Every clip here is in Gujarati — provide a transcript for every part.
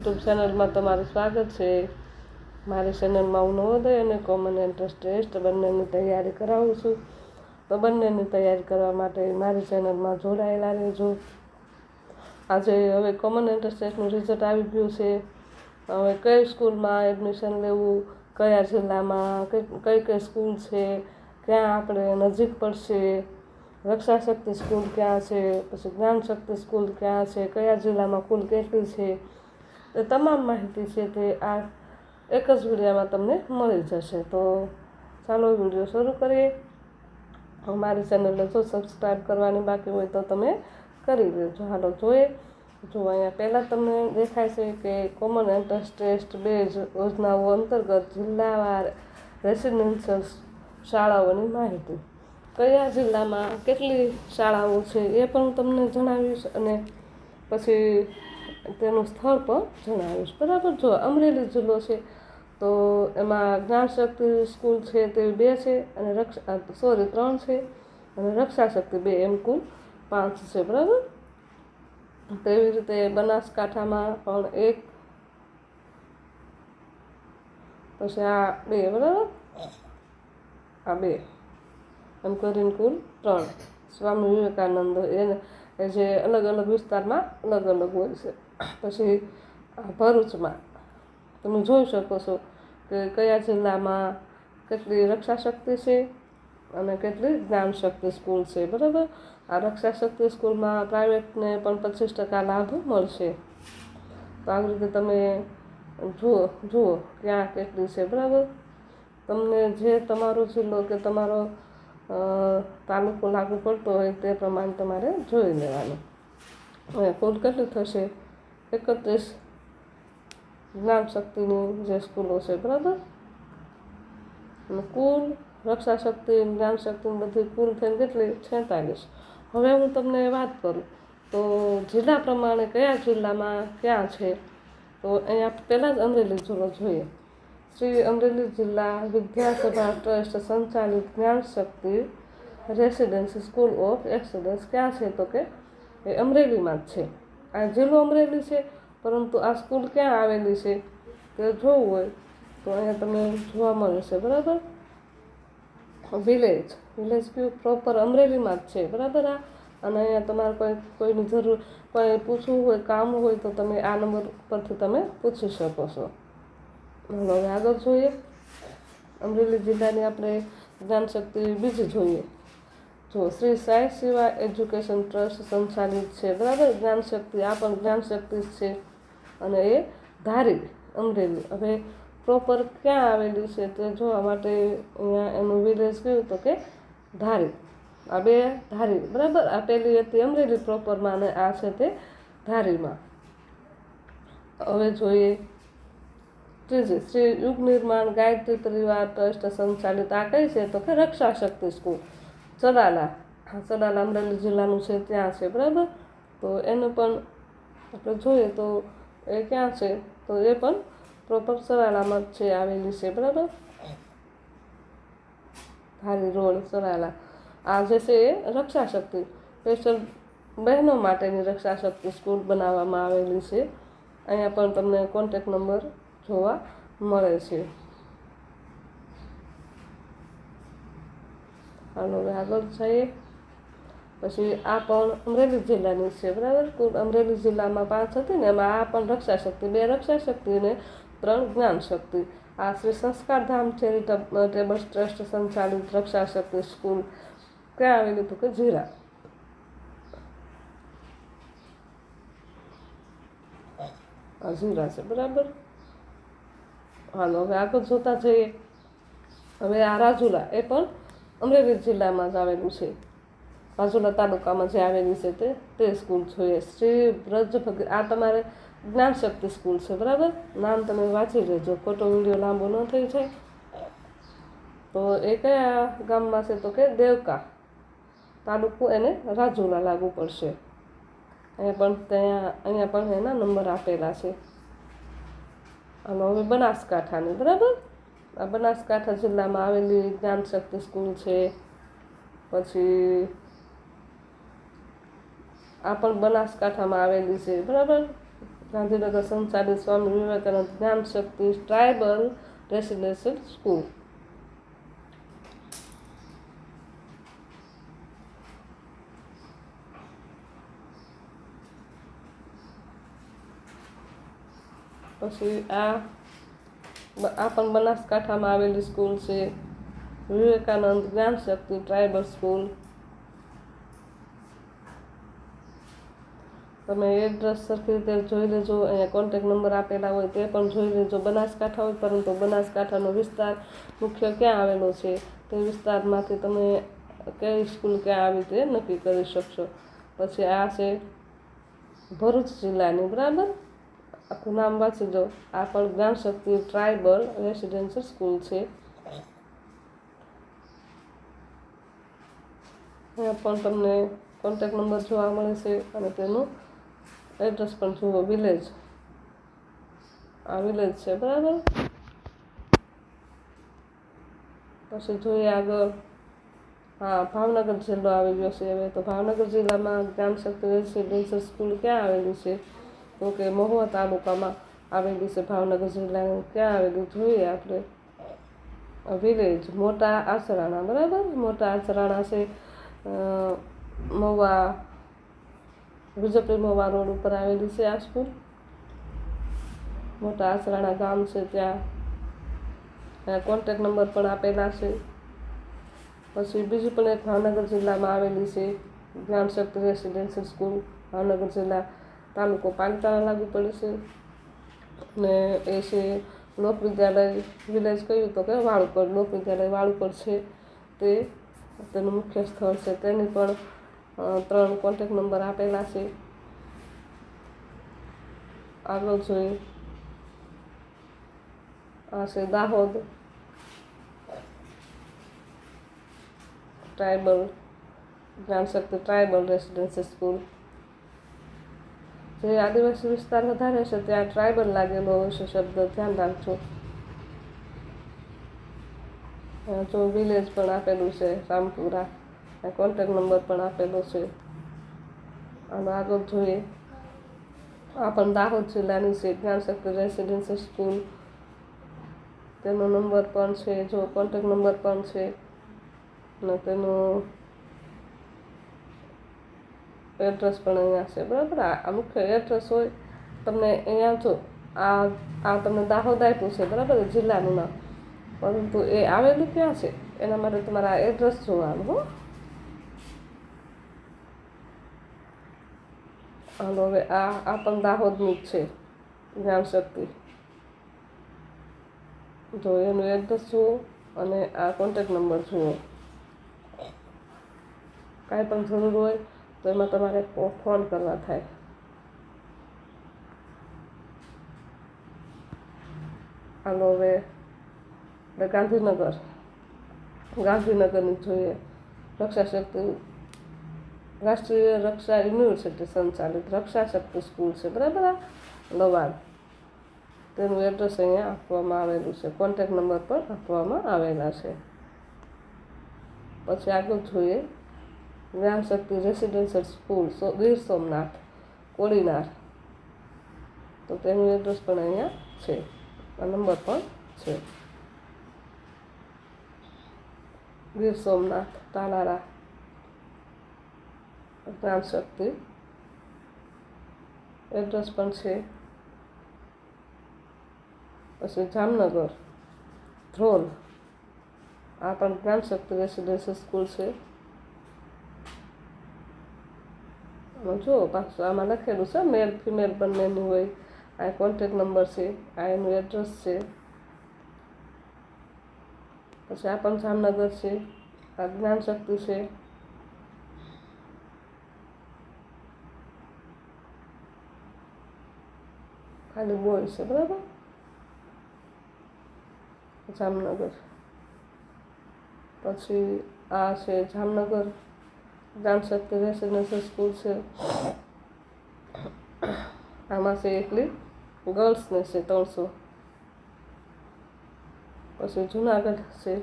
યુટ્યુબ ચેનલમાં તમારું સ્વાગત છે. મારી ચેનલમાં હું નવોદય અને કોમન એન્ટ્રન્સ ટેસ્ટ બંનેની તૈયારી કરાવું છું. તો બંનેની તૈયારી કરવા માટે મારી ચેનલમાં જોડાયેલા રહેજો. આજે હવે કોમન એન્ટ્રન્સ ટેસ્ટનું રિઝલ્ટ આવી ગયું છે. હવે કઈ સ્કૂલમાં એડમિશન લેવું, કયા જિલ્લામાં, કઈ કઈ સ્કૂલ છે, ક્યાં આપણે નજીક પડશે રક્ષા શક્તિ સ્કૂલ ક્યાં છે, પછી જ્ઞાન શક્તિ સ્કૂલ ક્યાં છે, કયા જિલ્લામાં કુલ કેટલી છે એ તમામ માહિતી છે તે આ એક જ વિડીયોમાં તમને મળી જશે. તો ચાલો વીડિયો શરૂ કરીએ. મારી ચેનલને જો સબસ્ક્રાઈબ કરવાની બાકી હોય તો તમે કરી દેજો. હાલો, જોઈએ. જો અહીંયા પહેલાં તમને દેખાય છે કે કોમન એન્ટ્રન્સ ટેસ્ટ બે યોજનાઓ અંતર્ગત જિલ્લાવાર રેસિડેન્શિયલ શાળાઓની માહિતી. કયા જિલ્લામાં કેટલી શાળાઓ છે એ પણ હું તમને જણાવીશ અને પછી તેનું સ્થળ પણ જણાવીશ બરાબર, જો અમરેલી જિલ્લો છે, તો એમાં જ્ઞાનશક્તિ સ્કૂલ છે તે બે છે અને રક્ષા સોરી ત્રણ છે અને રક્ષા શક્તિ બે એમ કુલ પાંચ છે, બરાબર? તેવી રીતે બનાસકાંઠામાં પણ એક, પછી આ બે, બરાબર? આ બે, એમ કરીને કુલ ત્રણ. સ્વામી વિવેકાનંદ એને જે અલગ અલગ વિસ્તારમાં અલગ અલગ હોય છે. પછી ભરૂચમાં. તમે જોઈ શકો છો કે કયા જિલ્લામાં કેટલી રક્ષા શક્તિ છે અને કેટલી જ્ઞાન શક્તિ સ્કૂલ છે, બરાબર? આ રક્ષા શક્તિ સ્કૂલમાં પ્રાઇવેટને પણ પચીસ ટકા લાભ મળશે. તો આવી રીતે તમે જુઓ જુઓ ક્યાં કેટલી છે, બરાબર? તમને જે તમારો જિલ્લો કે તમારો તાલુકો લાગુ પડતો હોય તે પ્રમાણે તમારે જોઈ લેવાનું. હવે કુલ કેટલું થશે? એકત્રીસ જ્ઞાન શક્તિની જે સ્કૂલો છે બરાબર અને કુલ રક્ષા શક્તિ જ્ઞાન શક્તિ બધી કુલ થઈને કેટલી છેતાલીસ હવે હું તમને વાત કરું તો જિલ્લા પ્રમાણે કયા જિલ્લામાં ક્યાં છે તો અહીંયા પહેલાં જ અમરેલી જિલ્લો જોઈએ શ્રી અમરેલી જિલ્લા વિદ્યાસભા ટ્રસ્ટ સંચાલિત Gyan Shakti residency school of excellence ક્યાં છે તો કે એ અમરેલીમાં જ છે આ જિલ્લો અમરેલી છે, પરંતુ આ સ્કૂલ ક્યાં આવેલી છે તે જોવું હોય તો અહીંયા તમને જોવા મળે છે, બરાબર? વિલેજ વિલેજ કયું પ્રોપર અમરેલીમાં જ છે, બરાબર આ? અને અહીંયા તમારે કોઈ, કોઈની જરૂર, કોઈ પૂછવું હોય, કામ હોય તો તમે આ નંબર પરથી તમે પૂછી શકો છો. હવે આગળ જોઈએ. અમરેલી જિલ્લાની આપણે જ્ઞાનશક્તિ બીજી જોઈએ. જો શ્રી સાઈ સેવા એજ્યુકેશન ટ્રસ્ટ સંચાલિત છે, બરાબર? જ્ઞાનશક્તિ, આ પણ જ્ઞાનશક્તિ છે. અને એ ધારી અમરેલી. હવે પ્રોપર ક્યાં આવેલી છે તે જોવા માટે અહીંયા એનું વિલેજ કયું તો કે ધારી આ બે ધારી બરાબર? આ પેલી હતી અમરેલી પ્રોપરમાં અને આ છે તે ધારીમાં હવે જોઈએ ત્રીજી, શ્રી યુગ નિર્માણ ગાયત્રી પરિવાર ટ્રસ્ટ સંચાલિત આ કઈ છે તો કે રક્ષા શક્તિ સ્કૂલ. ચડાલા. ચડાલા અમરેલી જિલ્લાનું છે, ત્યાં છે, બરાબર? તો એનું પણ આપણે જોઈએ તો એ ક્યાં છે? તો એ પણ પ્રોપર જ છે, આવેલી છે, બરાબર? ધારી રોડ ચરાલા આ જે છે એ રક્ષા શક્તિ સ્પેશિયલ બહેનો માટેની રક્ષા શક્તિ સ્કૂલ બનાવવામાં આવેલી છે. અહીંયા પણ તમને કોન્ટેક નંબર જોવા મળે છે. હાલો હવે આગળ જઈએ પછી આ પણ અમરેલી જિલ્લાની છે, બરાબર? કુલ અમરેલી જિલ્લામાં પાંચ હતી ને, એમાં આ પણ રક્ષા શક્તિ બે રક્ષા શક્તિ અને ત્રણ જ્ઞાન શક્તિ આ શ્રી સંસ્કારધામ ચેરિટેબલ ટ્રસ્ટ સંચાલિત રક્ષા શક્તિ સ્કૂલ ક્યાં આવેલી તો કે જીરા ઝીરા છે, બરાબર? હાલો, હવે આગળ જોતા જઈએ. હવે આ રાજુલા, એ પણ અમરેલી જિલ્લામાં જ આવેલું છે. રાજુલા તાલુકામાં જે આવેલી છે તે તે સ્કૂલ જોઈએ શ્રી બ્રજ ભગ આ તમારે જ્ઞાન શક્તિ સ્કૂલ છે, બરાબર? નામ તમે વાંચી લેજો. ખોટો વીડિયો લાંબો ન થઈ જાય. તો એ કયા ગામમાં છે તો કે દેવકા તાલુકો એને રાજુલા લાગુ પડશે. અહીંયા પણ ત્યાં, અહીંયા પણ એના નંબર આપેલા છે. અને હવે બનાસકાંઠાની, બરાબર? બનાસકાંઠા જિલ્લામાં આવેલી જ્ઞાનશક્તિ સ્કૂલ છે. પછી આ પણ બનાસકાંઠામાં આવેલી છે. બરાબર? ગાંધીનગર સંચાલિત Swami Vivekananda Gyanshakti tribal residential school. પછી આ આ પણ બનાસકાંઠામાં આવેલી સ્કૂલ છે. Vivekanand Gyan Shakti tribal school. તમે એડ્રેસ સરખી રીતે જોઈ લેજો, અહીંયા કોન્ટેક નંબર આપેલા હોય તે પણ જોઈ લેજો. બનાસકાંઠા હોય, પરંતુ બનાસકાંઠાનો વિસ્તાર મુખ્ય ક્યાં આવેલો છે? તે વિસ્તારમાંથી તમે કઈ સ્કૂલ ક્યાં આવી તે નક્કી કરી શકશો. પછી આ છે ભરૂચ જિલ્લાની, બરાબર? આખું નામ વાંચી દો. આ પણ જ્ઞાન શક્તિ ટ્રાઇબલ રેસિડેન્શિયલ સ્કૂલ છે. અહીંયા પણ તમને કોન્ટેક નંબર જોવા મળે છે અને તેનું એડ્રેસ પણ જુઓ વિલેજ આ વિલેજ છે, બરાબર? પછી જોઈએ આગળ. હા, ભાવનગર જિલ્લો આવી ગયો છે. હવે તો ભાવનગર જિલ્લામાં જ્ઞાન શક્તિ રેસિડેન્શિયલ સ્કૂલ ક્યાં આવેલી છે? તો કે મહુવા તાલુકામાં આવેલી છે ભાવનગર જિલ્લાનું ક્યાં આવેલી જોઈએ આપણે. વિલેજ મોટા આસરાણા બરાબર? મોટા આસરાણા છે મહુવા વિજયપુર મહુવા રોડ ઉપર આવેલી છે આ સ્કૂલ મોટા આસરાણા ગામ છે ત્યાં. કોન્ટેક નંબર પણ આપેલા છે. પછી બીજું પણ એક ભાવનગર જિલ્લામાં આવેલી છે, જ્ઞાન શક્તિ રેસિડેન્શિયલ સ્કૂલ ભાવનગર જિલ્લા. તાલુકો પાલિતાણા લાગુ પડે છે. ને એ છે લોક વિદ્યાલય, વિલેજ કહ્યું તો કે વાળુકડ લોક વિદ્યાલય વાળુકડ છે તે. તેનું મુખ્ય સ્થળ છે. તેની પણ ત્રણ કોન્ટેક નંબર આપેલા છે. આગળ જોઈએ. આ છે Dahod tribal, Gyanshakti tribal residency school. જે આદિવાસી વિસ્તાર વધારે છે, ત્યાં ટ્રાઇબલ લાગેલો હશે શબ્દ. ધ્યાન રાખજો. જો વિલેજ પણ આપેલું છે, રામપુરા. કોન્ટેક નંબર પણ આપેલો છે. અને આગળ જોઈએ. આ પણ દાહોદ જિલ્લાની છે, જ્ઞાન શક્તિ રેસિડેન્શિયલ સ્કૂલ. તેનો નંબર પણ છે, જો કોન્ટેક નંબર પણ છે, અને તેનું એડ્રેસ પણ અહીંયા છે. બરાબર? આ મુખ્ય એડ્રેસ હોય, તમને અહીંયા જો આ આ તમને દાહોદ આપ્યું છે, બરાબર? જિલ્લાનું નામ. પરંતુ એ આવેલું ક્યાં છે? એના માટે તમારા એડ્રેસ જોવાનું, હો. હાલો, હવે આ આ પણ દાહોદનું જ છે, જ્ઞાન શક્તિ. તો એનું એડ્રેસ જુઓ અને આ કોન્ટેક નંબર જુઓ. કાંઈ પણ જરૂર હોય તો એમાં તમારે ફોન કરવા થાય. આનો હવે આપણે ગાંધીનગર. ગાંધીનગરની જોઈએ. રક્ષા શક્તિ રાષ્ટ્રીય રક્ષા યુનિવર્સિટી સંચાલિત રક્ષા શક્તિ સ્કૂલ છે, બરાબર આ? તેનું એડ્રેસ અહીંયા આપવામાં આવેલું છે. કોન્ટેક નંબર પણ આપવામાં આવેલા છે. પછી આગળ જોઈએ. જ્ઞાન શક્તિ રેસિડેન્શિયલ સ્કૂલ સો ગીર સોમનાથ કોડીનાર તો તેનું એડ્રેસ પણ અહીંયા છે આ નંબર પણ છે ગીર સોમનાથ તાલારા જ્ઞાન શક્તિ એડ્રેસ પણ છે પછી જામનગર ધ્રોલ આ પણ જ્ઞાન શક્તિ રેસિડેન્શિયલ સ્કૂલ છે આમાં જુઓ પાછું આમાં લખેલું છે મેલ ફિમેલ બંનેનું હોય. આ કોન્ટેક નંબર છે, આ એનું એડ્રેસ છે. પછી આ પણ જામનગર છે, આ જ્ઞાન શક્તિ છે. ખાલી બોય છે, બરાબર? જામનગર. પછી આ છે જામનગર. જ્ઞાન શક્તિ રેસિડેન્શિયલ સ્કૂલ છે આમાં છે એકલી ગર્લ્સને છે ત્રણસો પછી જુનાગઢ છે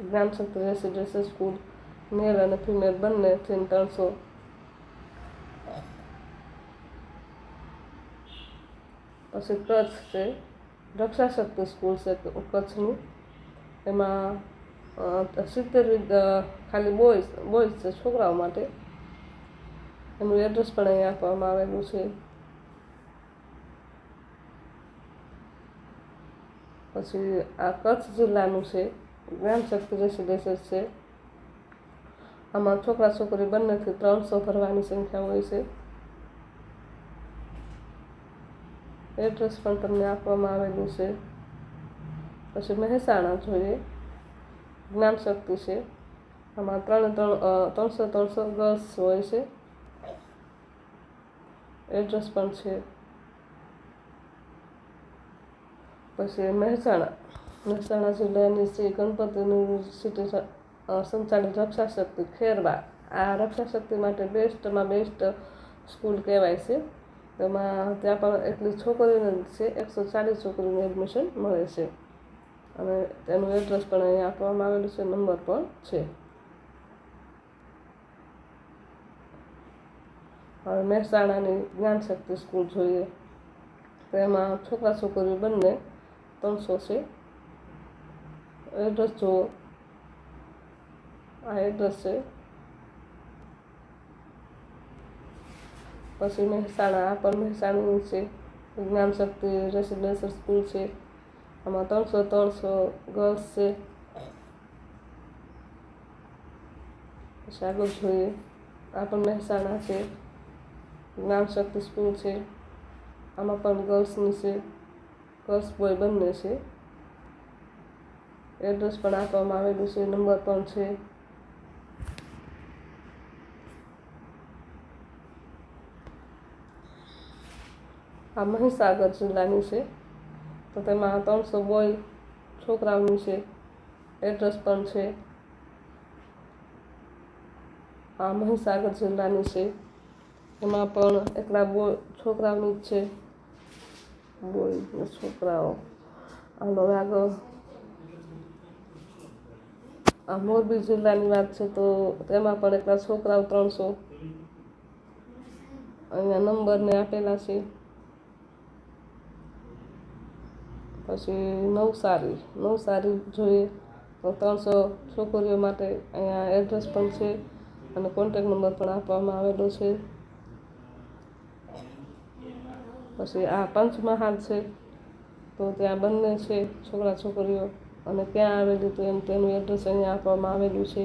જ્ઞાન શક્તિ રેસિડેન્શિયલ સ્કૂલ મેલ અને ફિમેલ બંને બંનેથી ત્રણસો પછી કચ્છ છે રક્ષા શક્તિ સ્કૂલ છે કચ્છનું એમાં સિત્તેર ખાલી બોયઝ બોયઝ છે છોકરાઓ માટે. એનું એડ્રેસ પણ અહીં આપવામાં આવેલું છે. પછી આ કચ્છ જિલ્લાનું છે જ્ઞાન શક્તિ રેસિડેન્સી છે. આમાં છોકરા છોકરી બંનેથી ત્રણસો ભરવાની સંખ્યા હોય છે. એડ્રેસ પણ તમને આપવામાં આવેલું છે. પછી મહેસાણા જોઈએ. જ્ઞાન શક્તિ છે. આમાં ત્રણે ત્રણ ત્રણસો ત્રણસો ગર્લ્સ હોય છે. એડ્રેસ પણ છે. પછી મહેસાણા. મહેસાણા જિલ્લાની શ્રી ગણપતિ યુનિવર્સિટી સંચાલિત રક્ષા શક્તિ ખેરવા. આ રક્ષાશક્તિ માટે બેસ્ટમાં બેસ્ટ સ્કૂલ કહેવાય છે. તેમાં ત્યાં પણ એટલી છોકરીઓને છે, એકસો ચાલીસ છોકરીઓને એડમિશન મળે છે. અને તેનું એડ્રેસ પણ અહીંયા આપવામાં આવેલું છે નંબર પણ છે. હવે મહેસાણાની જ્ઞાન શક્તિ સ્કૂલ જોઈએ. તો એમાં છોકરા છોકરીઓ બંને ત્રણસો છે. એડ્રેસ જુઓ. આ એડ્રેસ છે. પછી મહેસાણા, આ પણ મહેસાણાની છે. જ્ઞાન શક્તિ રેસિડેન્શિયલ સ્કૂલ છે. આમાં ત્રણસો ત્રણસો ગર્લ્સ છે પછી આગળ જોઈએ આ પણ મહેસાણા છે જ્ઞાન શક્તિ સ્કૂલ છે, આમાં પણ ગર્લ્સની છે ગર્લ્સ બોય બંને છે. એડ્રેસ પણ આપવામાં આવેલું છે નંબર પણ છે. આ મહીસાગર જિલ્લાની છે. તો તેમાં ત્રણસો બોય છોકરાઓની છે, એડ્રેસ પણ છે. આ મહીસાગર જિલ્લાની છે. એમાં પણ એકલા બોય છોકરાઓની જ છે. બોય છોકરાઓ. આનો આગળ. આ મોરબી જિલ્લાની વાત છે તો તેમાં પણ એકલા છોકરાઓ ત્રણસો. અહીંયા નંબરને આપેલા છે. પછી નવસારી નવસારી જોઈએ તો ત્રણસો છોકરીઓ માટે અહીંયા એડ્રેસ પણ છે અને કોન્ટેક નંબર પણ આપવામાં આવેલો છે. પછી આ પંચમહાલ છે તો ત્યાં બંને છે છોકરા છોકરીઓ અને ક્યાં આવેલું તો એમ તેનું એડ્રેસ અહીંયા આપવામાં આવેલું છે.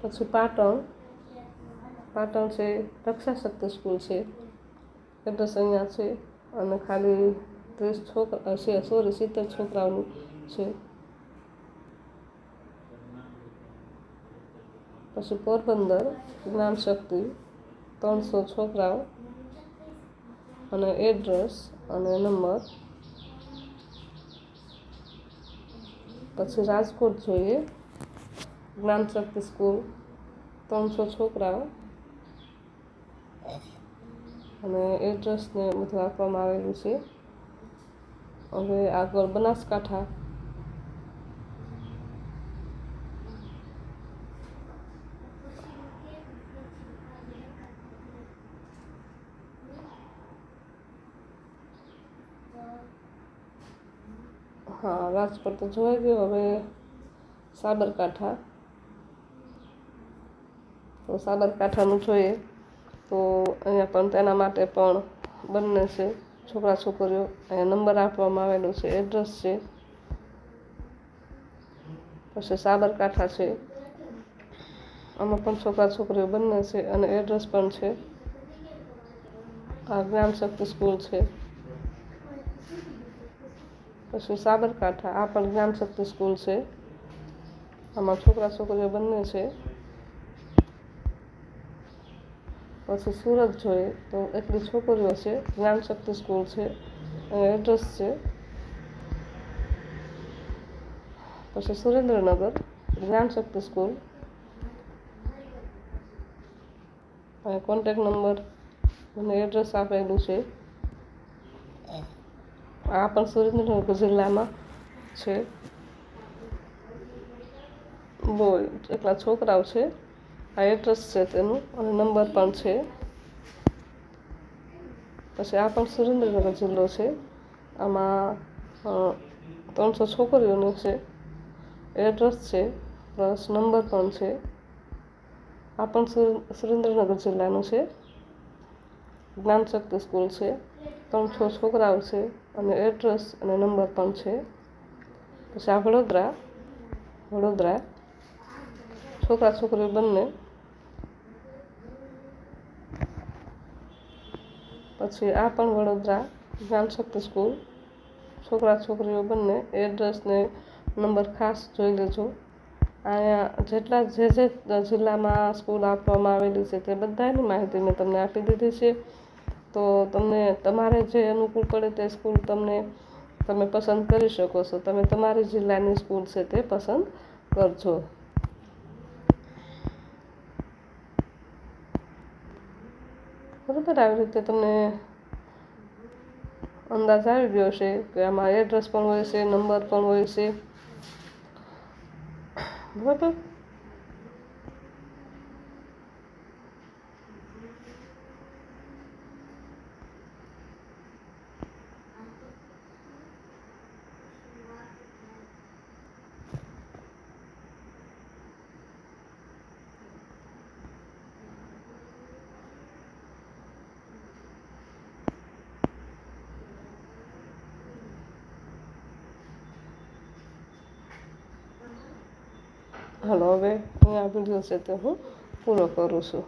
પછી પાટણ પાટણ છે રક્ષા શક્તિ સ્કૂલ છે. એડ્રેસ અહીંયા છે. અને ખાલી ડ્રેસ છોકરા છે સોરી સિત્તેર છોકરાઓનું છે. પછી પોરબંદર જ્ઞાન શક્તિ ત્રણસો છોકરાઓ અને એડ્રેસ અને નંબર. પછી રાજકોટ જોઈએ. જ્ઞાન શક્તિ સ્કૂલ, ત્રણસો છોકરાઓ. અને એડ્રેસને બધું આપવામાં આવેલું છે. હવે આગળ બનાસકાંઠા. હા રાજકોટ તો જોઈ ગયો. હવે સાબરકાંઠા. તો સાબરકાંઠાનું જોઈએ. તો અહીંયા પણ તેના માટે પણ બંને છે, છોકરા છોકરીઓ. અહીંયા નંબર આપવામાં આવેલો છે, એડ્રેસ છે. પછી સાબરકાંઠા છે. આમાં પણ છોકરા છોકરીઓ બંને છે અને એડ્રેસ પણ છે. આ જ્ઞાન શક્તિ સ્કૂલ છે. પછી સાબરકાંઠા, આ પણ જ્ઞાન શક્તિ સ્કૂલ છે. આમાં છોકરા છોકરીઓ બંને છે. પછી સુરત જોઈએ તો એટલી છોકરીઓ છે જ્ઞાનશક્તિ સ્કૂલ છે અને એડ્રેસ છે. પછી સુરેન્દ્રનગર જ્ઞાનશક્તિ સ્કૂલ. અને કોન્ટેક નંબર અને એડ્રેસ આપેલું છે. આ પણ સુરેન્દ્રનગર જિલ્લામાં છે. બોલ, એકલા છોકરાઓ છે. આ એડ્રેસ છે તેનું અને નંબર પણ છે. પછી આ પણ સુરેન્દ્રનગર જિલ્લો છે. આમાં ત્રણસો છોકરીઓનું છે. એડ્રેસ છે પ્લસ નંબર પણ છે. આ પણ સુરે- સુરેન્દ્રનગર જિલ્લાનું છે. જ્ઞાનશક્તિ સ્કૂલ છે. ત્રણસો છોકરાઓ છે અને એડ્રેસ અને નંબર પણ છે. પછી આ વડોદરા વડોદરા છોકરા છોકરીઓ બંને પછી આ પણ વડોદરા જ્ઞાનશક્તિ સ્કૂલ. છોકરા છોકરીઓ બંને એડ્રેસ ને નંબર ખાસ જોઈ લેજો. અહીંયા જેટલા જે જે જિલ્લામાં સ્કૂલ આપવામાં આવેલી છે તે બધાની માહિતી મેં તમને આપી દીધી છે. તો તમને તમારે જે અનુકૂળ પડે તે સ્કૂલ તમને તમે પસંદ કરી શકો છો. તમે તમારી જિલ્લાની સ્કૂલ છે તે પસંદ કરજો. બરાબર, આવી રીતે તમને અંદાજ આવી ગયો છે કે આમાં એડ્રેસ પણ હોય છે નંબર પણ હોય છે. બરાબર? હાલો હવે અહીંયા વીડિયો છે હું પૂરો કરું છું.